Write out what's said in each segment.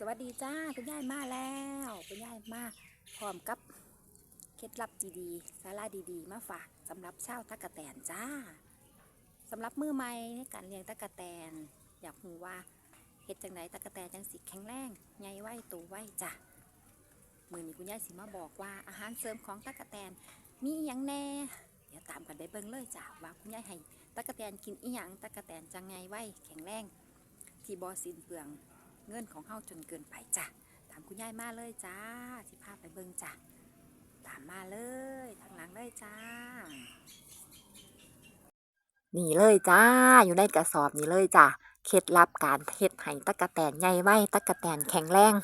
สวัสดีจ้าคุณยายมาแล้วคุณยายมาพร้อมกับเคล็ดลับดีๆสาระดีๆ มาฝากสำหรับชาวตะกะแตนจ้าสำหรับมือใหม่ในการเลี้ยงตะกะแตน อยากรู้ว่าเฮ็ดจังไดตะกะแตนจังสิแข็งแรงใหญ่ไว้โตไว้จ้ะมือนี้คุณยายสิมาบอกว่าอาหารเสริมของตะกะแตนมีอหยังแน่เดี๋ยวตามกันได้เบิ่งเลยจ้ะว่าคุณยายให้ตะกะแตนกินอีหยังตะกะแตนจังไงไว้แข็งแรงที่บอสินเปลือง เงินของเฮาจนเกินไปจ้ะตามคุณยายมาเลยจ้าที่พาไปเบิ่งจ้ะตามมาเลยทางหลังเลยจ้า นี่เลยจ้า อยู่ในกระสอบนี่เลยจ้ะเคล็ดลับการเฮ็ดให้ตะกะแตนใหญ่ไว้ตะกะแตนแข็งแรง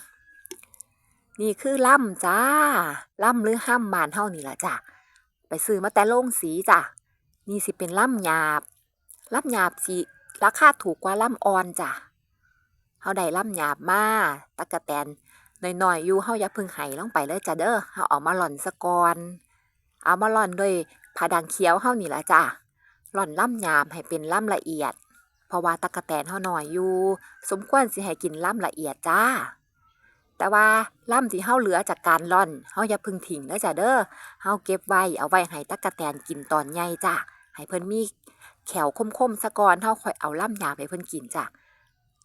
นี่คือล่ำจ้าล่ำหรือห้ำบานเฮานี่ล่ะจ้ะไปซื้อมาแต่โรงสีจ้ะนี่สิเป็นล่ำหยาบล่ำหยาบสิราคาถูกกว่าล่ำอ่อนจ้ะ เฮาได้ล่ำหยาบมาตะกะแตนน้อยๆอยู่เฮาอย่าพึ่งไห้ลงไปเลยจ้ะเด้อเฮาเอามาหล่อนซะก่อนเอามาหล่อนด้วยผ้าดังเขียวเฮานี่ล่ะจ้ะหล่อนล่ำหยาบให้เป็นล่ำละเอียด เพราะว่าตะกะแตนเฮาน้อยอยู่ สมควรสิให้กินล่ำละเอียดจ้า แต่ว่าล่ำที่เฮาเหลือจากการล่อนเฮาอย่าพึ่งทิ้งเด้อจ้ะเด้อเฮาเก็บไว้เอาไว้ให้ตะกะแตนกินตอนใหญ่จ้ะให้เพิ่นมีแขวคมๆซะก่อนเฮาค่อยเอาล่ำหยาบให้เพิ่นกินจ้ะ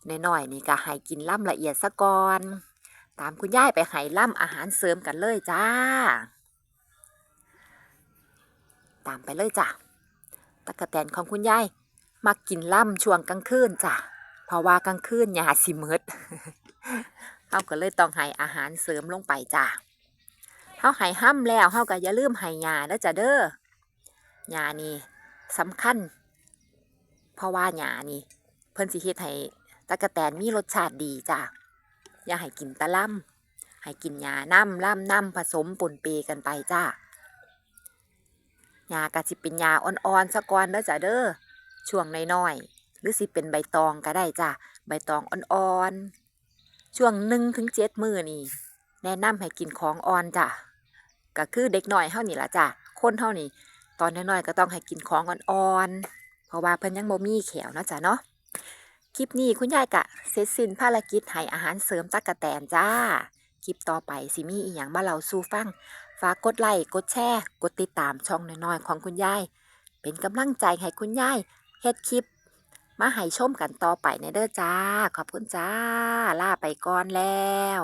น้อยๆนี่ก็ให้กินล่ำละเอียดซะก่อน ตามคุณยายไปให้ล่ำอาหารเสริมกันเลยจ้า ตามไปเลยจ้ะตะกะแตนของคุณยายมักกินล่ำช่วงกลางคืนจ้ะเพราะว่ากลางคืนยาสิมืดเฮาก็เลยต้องให้อาหารเสริมลงไปจ้ะเฮาให้ห้ำแล้วเฮาก็อย่าลืมให้ยาเด้อจ้ะเด้อยานี่สำคัญ เพราะว่ายานี่ เพิ่นสิเฮ็ดให้ ตะกะแตนมีรสชาติดีจ้ะอย่าให้กินตะล่ำให้กินยาน้ำล่ำน้ำผสมปนเปกันไปจ้ายากะสิเป็นยาอ่อนๆสะกอนเด้อจ้ะเด้อช่วงน้อยๆหรือสิเป็นใบตองก็ได้จ้ะใบตองอ่อนๆช่วงหนึ่งถึงเจ็ดมือนี่แนะนำให้กินของอ่อนจ้ะก็คือเด็กน้อยเฮานี่ล่ะจ้ะคนเฮานี่ตอนน้อยๆก็ต้องให้กินของอ่อนๆเพราะว่าเพิ่นยังบ่มีแขวเนาะจ้ะเนาะ คลิปนี้คุณยายกะเสร็จสิ้นภารกิจให้อาหารเสริมตักกะแตนจ้า คลิปต่อไปสิมีอีหยังมาเล่าสู่ฟัง ฝากกดไลค์กดแชร์ กดติดตามช่องน้อยๆของคุณยาย เป็นกำลังใจให้คุณยายเฮ็ดคลิป มาให้ชมกันต่อไปในเด้อจ้า ขอบคุณจ้า ลาไปก่อนแล้ว